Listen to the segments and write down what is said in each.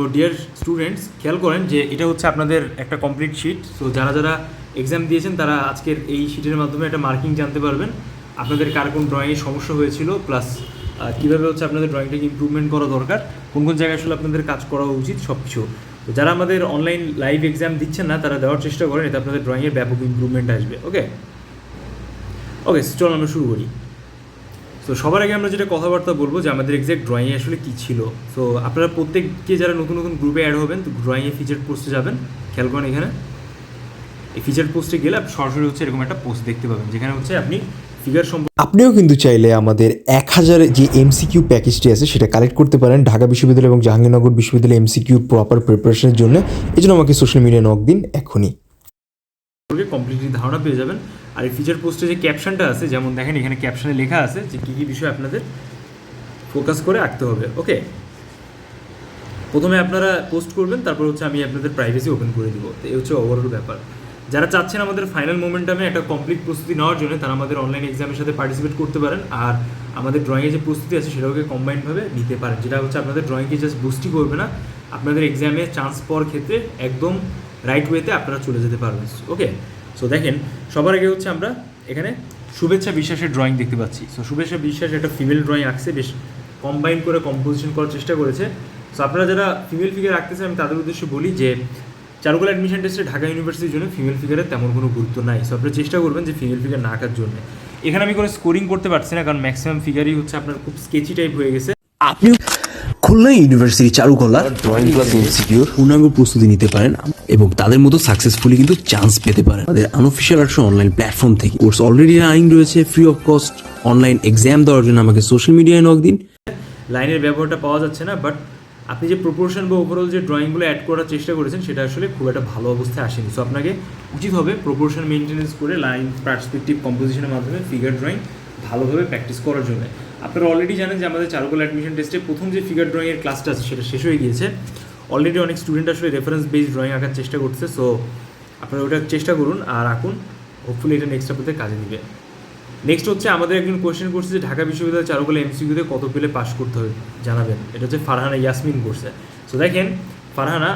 তো dear students খেয়াল করেন যে এটা হচ্ছে আপনাদের একটা কমপ্লিট শিট সো যারা যারা এক্সাম দিয়েছেন, তারা আজকের এই শিটের মাধ্যমে একটা মার্কিং জানতে পারবেন। আপনাদের কার কোন ড্রয়িংয়ে সমস্যা হয়েছিল প্লাস কীভাবে হচ্ছে আপনাদের ড্রয়িংটাকে ইমপ্রুভমেন্ট করা দরকার, কোন কোন জায়গায় আসলে আপনাদের কাজ করা উচিত সব কিছু তো যারা আমাদের অনলাইন লাইভ এক্সাম দিচ্ছেন না, তারা দেওয়ার চেষ্টা করেন, এতে আপনাদের ড্রয়িংয়ের ব্যাপক ইমপ্রুভমেন্ট আসবে ওকে ওকে চলো আমরা শুরু করি। তো সবার আগে আমরা যেটা কথাবার্তা বলব যে আমাদের এক্সাক্ট ড্রয়িংয়ে আসলে কী ছিল। তো আপনারা প্রত্যেককে যারা নতুন নতুন গ্রুপে অ্যাড হবেন তো ড্রয়িংয়ে ফিচার পোস্টে যাবেন। খেয়াল করেন এখানে। এই ফিচার পোস্টে গেলে আপনি সরাসরি হচ্ছে এরকম একটা পোস্ট দেখতে পাবেন যেখানে হচ্ছে আপনি ফিগার সম্পর্কে আপনিও কিন্তু চাইলে আমাদের এক হাজার যে এমসিকিউ প্যাকেজটি আছে সেটা কালেক্ট করতে পারেন ঢাকা বিশ্ববিদ্যালয় এবং জাহাঙ্গীরনগর বিশ্ববিদ্যালয় এমসিকিউ প্রপার প্রিপারেশনের জন্য। এই জন্য আমাকে সোশ্যাল মিডিয়া নক দিন এখনই। কমপ্লিটলি ধারণা পেয়ে যাবেন। আর এই ফিচার পোস্টে যে ক্যাপশনটা আছে, যেমন দেখেন এখানে ক্যাপশনে লেখা আছে যে কী কী বিষয় আপনাদের ফোকাস করে আঁকতে হবে ওকে প্রথমে আপনারা পোস্ট করবেন, তারপর হচ্ছে আমি আপনাদের প্রাইভেসি ওপেন করে দিব, তো এই হচ্ছে ওভারঅল ব্যাপার। যারা চাচ্ছেন আমাদের ফাইনাল মোমেন্টামে একটা কমপ্লিট প্রস্তুতি নেওয়ার জন্য, তারা আমাদের অনলাইন এক্সামের সাথে পার্টিসিপেট করতে পারেন, আর আমাদের ড্রয়িংয়ে যে প্রস্তুতি আছে সেটাকে কম্বাইনভাবে নিতে পারেন, যেটা হচ্ছে আপনাদের ড্রয়িংকে জাস্ট বুস্টই করবে না, আপনাদের এক্সামে চান্স পাওয়ার ক্ষেত্রে একদম রাইট ওয়েতে আপনারা চলে যেতে পারবেন ওকে সো দেখেন, সবার আগে হচ্ছে আমরা এখানে শুভেচ্ছা বিশ্বাসের ড্রয়িং দেখতে পাচ্ছি। সো শুভেচ্ছা বিশ্বাস একটা ফিমেল ড্রয়িং আঁকছে, বেশ কম্বাইন করে কম্পোজিশন করার চেষ্টা করেছে। সো আপনারা যারা ফিমেল ফিগার আঁকতেছেন, আমি তাদের উদ্দেশ্যে বলি যে, চারুকলা অ্যাডমিশন টেস্টে ঢাকা ইউনিভার্সিটির জন্য ফিমেল ফিগারের তেমন কোনো গুরুত্ব নাই। সো আপনারা চেষ্টা করবেন যে ফিমেল ফিগার না আঁকার জন্য। এখানে আমি কোনো স্কোরিং করতে পারছি না, কারণ ম্যাক্সিমাম ফিগারই হচ্ছে আপনার খুব স্কেচি টাইপ হয়ে গেছে। আপনি খুলনা ইউনিভার্সিটি চারুকলার ড্রয়িং ক্লাস ইনস্টিটিউট পূর্ণাঙ্গ প্রস্তুতি নিতে পারেন এবং তাদের মতো সাকসেসফুলি কিন্তু চান্স পেতে পারেন। আমাদের আনঅফিসিয়াল আর্টস অনলাইন প্ল্যাটফর্ম থেকে। কোর্স অলরেডি রানিং রয়েছে free of cost online exam দেওয়ার জন্য আমাকে সোশ্যাল মিডিয়ায় নক দিন। লাইনের ব্যবহারটা পাওয়া যাচ্ছে না বাট আপনি যে প্রপোর্শন বা ওভারঅল যে ড্রয়িংগুলো অ্যাড করার চেষ্টা করেছেন সেটা আসলে খুব একটা ভালো অবস্থায় আসেনি। সো আপনাকে উচিত হবে প্রপোর্শন মেনটেনেন্স করে লাইন পার্সপেক্টিভ কম্পোজিশনের মাধ্যমে ফিগার ড্রয়িং ভালোভাবে প্র্যাকটিস করার জন্য। আপনারা অলরেডি জানেন যে আমাদের চারুকলা অ্যাডমিশন টেস্টে প্রথম যে ফিগার ড্রয়িংয়ের ক্লাসটা আছে সেটা শেষ হয়ে গিয়েছে। অলরেডি অনেক স্টুডেন্ট আসলে রেফারেন্স বেসড ড্রয়িং আঁকার চেষ্টা করছে সো আপনারা ওটা চেষ্টা করুন আর আঁকুন। হোপফুলি এটা নেক্সট আপনাদের কাজে দিবে। নেক্সট হচ্ছে আমাদের একজন কোয়েশ্চেন করছে যে ঢাকা বিশ্ববিদ্যালয় চারুকলা এমসিকিউতে কত পেলে পাস করতে হবে, জানাবেন। এটা হচ্ছে ফারহানা ইয়াসমিন করছে। সো দেখেন, ফারহানা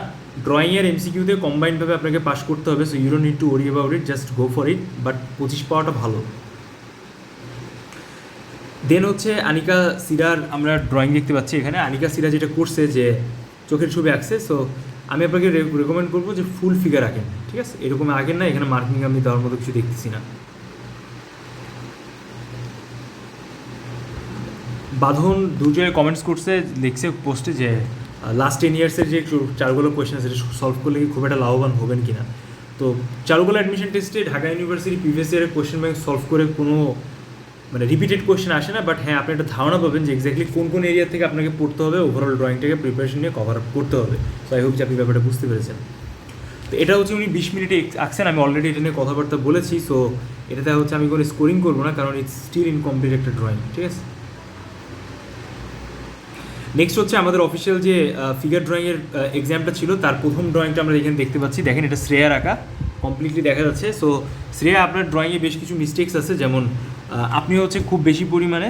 ড্রয়িংয়ের এমসিকিউতে কম্বাইন্ডভাবে আপনাকে পাস করতে হবে so you don't need to worry about it just go for it but পঁচিশ পাওয়াটা ভালো। দেন হচ্ছে আনিকা সিরার আমরা ড্রয়িং দেখতে পাচ্ছি এখানে। আনিকা সিরা যেটা করছে যে চোখের ছবি আঁকছে সো আমি আপনাকে রেকমেন্ড করব যে ফুল ফিগার আঁকেন, ঠিক আছে? এরকম আঁকেন না, এখানে মার্কিং আমি দেওয়ার মতো কিছু দেখতেছি না। বাঁধন দুজনে কমেন্টস করছে, লিখছে পোস্টে যে লাস্ট টেন ইয়ার্সের যে চারগুলো কোয়েশ্চেন সেটা সলভ করলে খুব একটা লাভবান হবেন কি না তো চারুকলা অ্যাডমিশন টেস্টে ঢাকা ইউনিভার্সিটি প্রিভিয়াস ইয়ারের কোয়েশ্চেন ব্যাংক সলভ করে কোনো মানে রিপিটেড কোয়েশ্চেন আসে না বাট হ্যাঁ আপনি একটা ধারণা পাবেন যে এক্স্যাক্টলি কোন কোন এরিয়া থেকে আপনাকে পড়তে হবে ওভারঅল ড্রয়িংটাকে প্রিপারেশন নিয়ে কভার আপ করতে হবে। সো আই হোপ যে আপনি ব্যাপারটা বুঝতে পেরেছেন। তো এটা হচ্ছে উনি বিশ মিনিটে আঁকছেন, আমি অলরেডি এটা নিয়ে কথাবার্তা বলেছি সো এটাতে হচ্ছে আমি কোনো স্কোরিং করব না, কারণ ইটস স্টিল ইনকমপ্লিট একটা ড্রয়িং ঠিক আছে? নেক্সট হচ্ছে আমাদের অফিসিয়াল যে ফিগার ড্রয়িংয়ের এক্সামটা ছিল, তার প্রথম ড্রয়িংটা আমরা এখানে দেখতে পাচ্ছি। দেখেন, এটা শ্রেয়ার আঁকা কমপ্লিটলি দেখা যাচ্ছে। সো শ্রেয়া, আপনার ড্রয়িংয়ে বেশ কিছু মিস্টেক্স আছে, যেমন আপনি হচ্ছে খুব বেশি পরিমাণে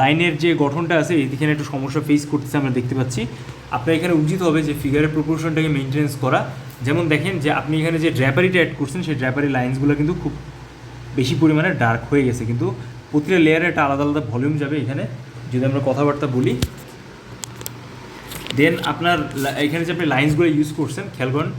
লাইনের যে গঠনটা আছে এখানে একটু সমস্যা ফেস করতেছে, আমরা দেখতে পাচ্ছি। আপনার এখানে উচিত হবে যে ফিগারের প্রপোর্শনটাকে মেনটেন্স করা। যেমন দেখেন যে আপনি এখানে যে ড্র্যাপারিটা অ্যাড করছেন, সেই ড্র্যাপারি লাইন্সগুলো কিন্তু খুব বেশি পরিমাণে ডার্ক হয়ে গেছে। কিন্তু প্রতিটা লেয়ারে একটা আলাদা আলাদা ভলিউম যাবে এখানে। যদি আমরা কথাবার্তা বলি দেন আপনার এখানে যে আপনি লাইন্সগুলো ইউজ করছেন, খেয়াল করেন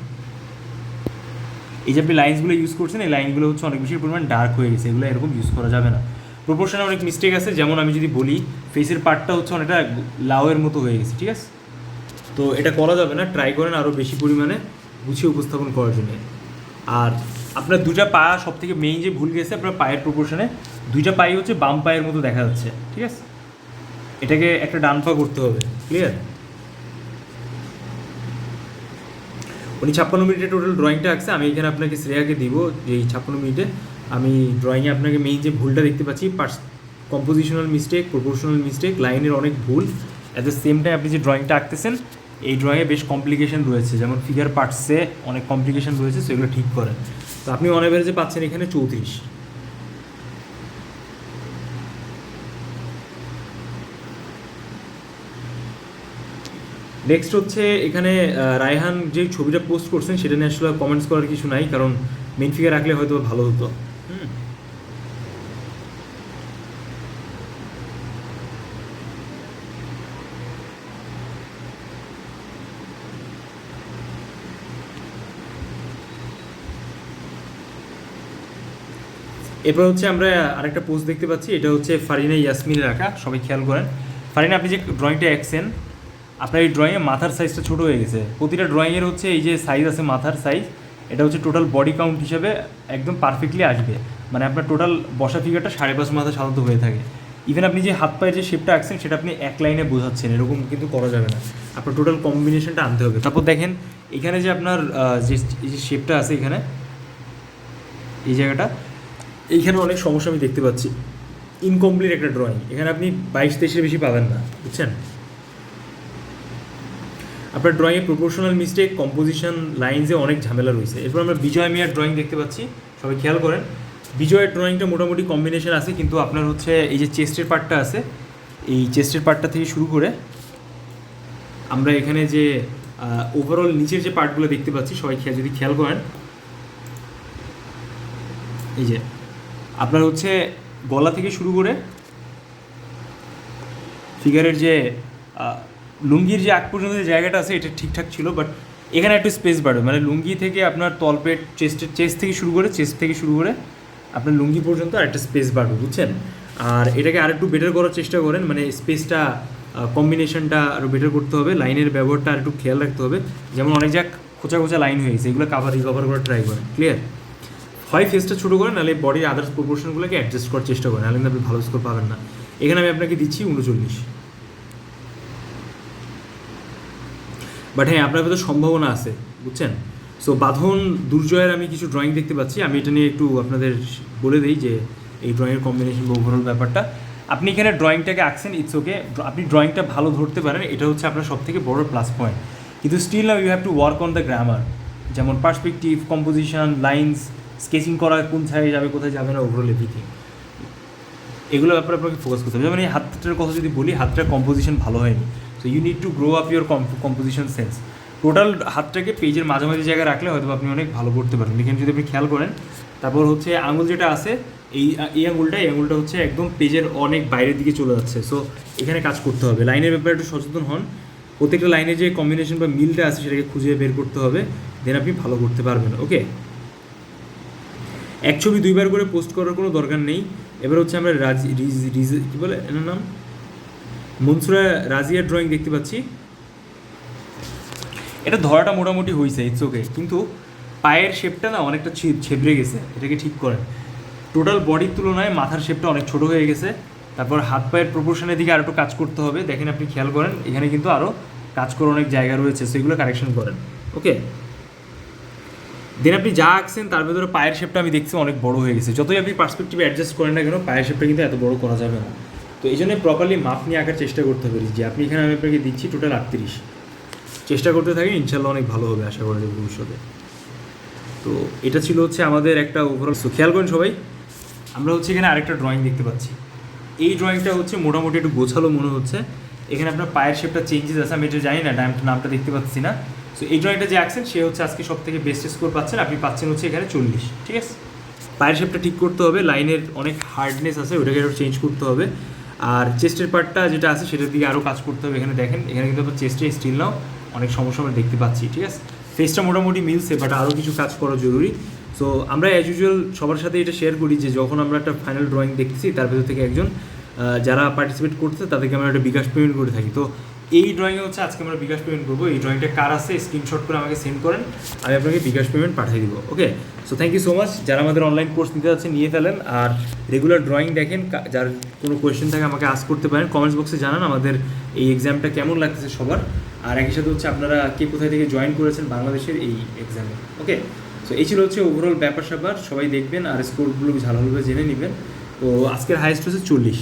এই যে আপনি লাইন্সগুলো ইউজ করছেন, এই লাইনগুলো হচ্ছে অনেক বেশি পরিমাণ ডার্ক হয়ে গেছে, এগুলো এরকম ইউজ করা যাবে না। প্রপোর্শনে অনেক মিস্টেক আছে, যেমন আমি যদি বলি ফেসের পার্টটা হচ্ছে অনেকটা লাউয়ের মতো হয়ে গেছে, ঠিক আছে? তো এটা করা যাবে না ট্রাই করেন আরও বেশি পরিমাণে গুছিয়ে উপস্থাপন করার জন্য। আর আপনার দুটা পা সব থেকে মেইন যে ভুল গেছে, আপনার পায়ের প্রপোর্শনে দুইটা পাই হচ্ছে বাম পায়ের মতো দেখা যাচ্ছে, ঠিক আছে? এটাকে একটা ডান পা করতে হবে ক্লিয়ার উনি ছাপ্পান্ন মিনিটে টোটাল ড্রয়িংটা আঁকছে, আমি এখানে আপনাকে শ্রেয়াকে দিব যে এই ছাপ্পান্ন মিনিটে আমি ড্রয়িংয়ে আপনাকে মেইন যে ভুলটা দেখতে পাচ্ছি পার্স কম্পোজিশনাল মিস্টেক প্রপোর্শনাল মিস্টেক লাইনের অনেক ভুল। অ্যাট দ্য সেম টাইম আপনি যে ড্রয়িংটা আঁকতেছেন, এই ড্রয়িংয়ে বেশ কমপ্লিকেশন রয়েছে, যেমন ফিগার পার্টসে অনেক কমপ্লিকেশন রয়েছে, সেগুলো ঠিক করেন। তো আপনি অন অ্যাভারেজে পাচ্ছেন এখানে চৌত্রিশ। নেক্সট হচ্ছে এখানে রায়হান যে ছবিটা পোস্ট করছেন সেটা নিয়ে আসলে কমেন্টস করার কিছু নাই কারণ মেন ফিগার রাখলে হয়তো ভালো হতো। এরপর হচ্ছে আমরা আরেকটা পোস্ট দেখতে পাচ্ছি এটা হচ্ছে ফারিনা ইয়াসমিনের রাখা সবাই খেয়াল করেন। ফারিনা আপনি যে ড্রয়িংটা আঁকছেন আপনার এই ড্রয়িংয়ে মাথার সাইজটা ছোটো হয়ে গেছে। প্রতিটা ড্রয়িংয়ের হচ্ছে এই যে সাইজ আছে মাথার সাইজ এটা হচ্ছে টোটাল বডি কাউন্ট হিসাবে একদম পারফেক্টলি আসবে। মানে আপনার টোটাল বসা ফিগারটা সাড়ে পাঁচ মাথা সাধারণত হয়ে থাকে। ইভেন আপনি যে হাত পায়ে যে শেপটা আঁকছেন, সেটা আপনি এক লাইনে বোঝাচ্ছেন, এরকম কিন্তু করা যাবে না। আপনার টোটাল কম্বিনেশনটা আনতে হবে। তারপর দেখেন, এখানে যে আপনার যে যে শেপটা আছে এখানে, এই জায়গাটা, এইখানে অনেক সমস্যা আমি দেখতে পাচ্ছি। ইনকমপ্লিট একটা ড্রয়িং এখানে আপনি বাইশ তেইশের বেশি পাবেন না, বুঝছেন? আপনার ড্রয়িংয়ে প্রপোর্শনাল মিস্টেক কম্পোজিশন লাইন্সে অনেক ঝামেলা রয়েছে। এরপর আমরা বিজয় মিয়ার ড্রয়িং দেখতে পাচ্ছি। সবাই খেয়াল করেন, বিজয়ের ড্রয়িংটা মোটামুটি কম্বিনেশন আছে, কিন্তু আপনার হচ্ছে এই যে চেস্টের পার্টটা আছে, এই চেস্টের পার্টটা থেকে শুরু করে আমরা এখানে যে ওভারঅল নিচের যে পার্টগুলো দেখতে পাচ্ছি, সবাই খেয়াল, যদি খেয়াল করেন, এই যে আপনার হচ্ছে গলা থেকে শুরু করে ফিগারের যে লুঙ্গির যে আগ পর্যন্ত যে জায়গাটা আছে, এটা ঠিকঠাক ছিল বাট এখানে একটু স্পেস বাড়বে। মানে লুঙ্গি থেকে আপনার তলপেট চেস্টের চেস্ট থেকে শুরু করে চেস্ট থেকে শুরু করে আপনার লুঙ্গি পর্যন্ত একটা স্পেস বাড়বে, বুঝছেন? আর এটাকে আরেকটু বেটার করার চেষ্টা করেন মানে স্পেসটা কম্বিনেশনটা আরও বেটার করতে হবে লাইনের ব্যবহারটা আর একটু খেয়াল রাখতে হবে। যেমন অনেক যাক খোঁচা খোঁচা লাইন হয়ে গেছে, এগুলো কাভার রিকভার করার ট্রাই করেন ক্লিয়ার হয় ফেসটা ছোটো করেন, নাহলে বডির আদার্স প্রপোর্শনগুলোকে অ্যাডজাস্ট করার চেষ্টা করেন, নাহলে আপনি ভালো স্কোর পাবেন না। এখানে আমি আপনাকে দিচ্ছি উনচল্লিশ। বাট হ্যাঁ আপনার ভেতর সম্ভাবনা আছে, বুঝছেন? সো বাঁধন দুর্জয়ের আমি কিছু ড্রয়িং দেখতে পাচ্ছি। আমি এটা নিয়ে একটু আপনাদের বলে দিই যে এই ড্রয়িংয়ের কম্বিনেশন বা ওভারঅল ব্যাপারটা। আপনি এখানে ড্রয়িংটাকে আঁকছেন ইটস ওকে আপনি ড্রয়িংটা ভালো ধরতে পারেন, এটা হচ্ছে আপনার সব থেকে বড় প্লাস পয়েন্ট কিন্তু still now you have to work on the grammar যেমন পার্সপেক্টিভ কম্পোজিশন লাইন্স স্কেচিং করা কোন সাইডে যাবে, কোথায় যাবে না ওভারঅল এভরিথিং এগুলো ব্যাপারে আপনাকে ফোকাস করতে হবে। যেমন এই হাতটার কথা যদি বলি, হাতটার কম্পোজিশন ভালো হয়নি। So you need to grow up your composition sense total হাতটাকে পেজের মাঝামাঝি জায়গায় রাখলে হয়তো আপনি অনেক ভালো করতে পারেন এখানে যদি আপনি খেয়াল করেন, তারপর হচ্ছে আঙুল যেটা আছে, এই এই আঙুলটা এই আঙুলটা হচ্ছে একদম পেজের অনেক বাইরের দিকে চলে যাচ্ছে। সো এখানে কাজ করতে হবে। লাইনের ব্যাপারে একটু সচেতন হন। প্রত্যেকটা লাইনে যে কম্বিনেশন বা মিলটা আছে, সেটাকে খুঁজে বের করতে হবে। দেন আপনি ভালো করতে পারবেন। ওকে এক ছবি দুইবার করে পোস্ট করার কোনো দরকার নেই। এবার হচ্ছে আমরা রাজি, রিজ রিজ, কী বলে? এনার নাম? মনসুরা রাজিয়ার ড্রয়িং দেখতে পাচ্ছি। এটা ধরাটা মোটামুটি হয়েছে ইটস ওকে কিন্তু পায়ের শেপটা না অনেকটা ছেবড়ে গেছে, এটাকে ঠিক করেন। টোটাল বডির তুলনায় মাথার শেপটা অনেক ছোট হয়ে গেছে, তারপর হাত পায়ের প্রপোর্শনের দিকে আরও একটু কাজ করতে হবে। দেখেন আপনি খেয়াল করেন, এখানে কিন্তু আরও কাজ করার অনেক জায়গা রয়েছে, সেগুলো কারেকশন করেন। ওকে দেন আপনি যা আঁকছেন, তার ভেতরে পায়ের শেপটা আমি দেখছি অনেক বড় হয়ে গেছে। যতই আপনি পার্সপেক্টিভ অ্যাডজাস্ট করেন না কেন, পায়ের শেপটা কিন্তু এত বড় করা যাবে না। তো এই জন্য প্রপারলি মাপ নিয়ে আঁকার চেষ্টা করতে হবে যে আপনি এখানে আমি আপনাকে দিচ্ছি টোটাল আটত্রিশ। চেষ্টা করতে থাকেন ইনশাল্লাহ অনেক ভালো হবে আশা করা ভবিষ্যতে। তো এটা ছিল হচ্ছে আমাদের একটা ওভারঅল সো খেয়াল করেন সবাই, আমরা হচ্ছে এখানে আরেকটা ড্রয়িং দেখতে পাচ্ছি। এই ড্রয়িংটা হচ্ছে মোটামুটি একটু গোছালো মনে হচ্ছে। এখানে আপনার পায়ের শেপটা চেঞ্জেস আছে, আমি এটা জানি না নামটা নামটা দেখতে পাচ্ছি না। সো এই ড্রয়িংটা যে আঁকছেন, সে হচ্ছে আজকে সব থেকে বেস্ট স্কোর পাচ্ছেন, আপনি পাচ্ছেন হচ্ছে এখানে চল্লিশ, ঠিক আছে? পায়ের শেপটা ঠিক করতে হবে, লাইনের অনেক হার্ডনেস আছে, ওটাকে আরও চেঞ্জ করতে হবে। আর চেস্টের পার্টটা যেটা আছে সেটার দিকে আরও কাজ করতে হবে। এখানে দেখেন, এখানে কিন্তু আপনার চেস্টে স্টিল নাও, অনেক সমস্যা আমরা দেখতে পাচ্ছি, ঠিক আছে? ফেসটা মোটামুটি মিলছে বাট আরও কিছু কাজ করা জরুরি। সো আমরা অ্যাজ ইউজুয়াল সবার সাথে এটা শেয়ার করি যে যখন আমরা একটা ফাইনাল ড্রয়িং দেখছি তার ভেতর থেকে একজন যারা পার্টিসিপেট করছে তাদেরকে আমরা একটা বিকাশ পেমেন্ট করে থাকি। তো এই ড্রয়িংয়ে হচ্ছে আজকে আমরা বিকাশ পেমেন্ট করব এই ড্রয়িংটা কার আছে? স্ক্রিনশট করে আমাকে সেন্ড করেন। আমি আপনাকে বিকাশ পেমেন্ট পাঠিয়ে দিব okay so thank you so much যারা আমাদের অনলাইন কোর্স নিতে যাচ্ছে নিয়ে ফেলেন। আর রেগুলার ড্রয়িং দেখেন যার কোনো কোয়েশ্চেন থাকে আমাকে আস করতে পারেন। কমেন্টস বক্সে জানান আমাদের এই এক্সামটা কেমন লাগতেছে সবার। আর একই সাথে হচ্ছে আপনারা কে কোথায় থেকে জয়েন করেছেন বাংলাদেশের এই এক্সামে ওকে সো এই ছিল হচ্ছে ওভারঅল ব্যাপার স্যাপার সবাই দেখবেন, আর স্কোরগুলো ভালোভাবে জেনে নেবেন। তো, আজকের হাইয়েস্ট হচ্ছে চল্লিশ।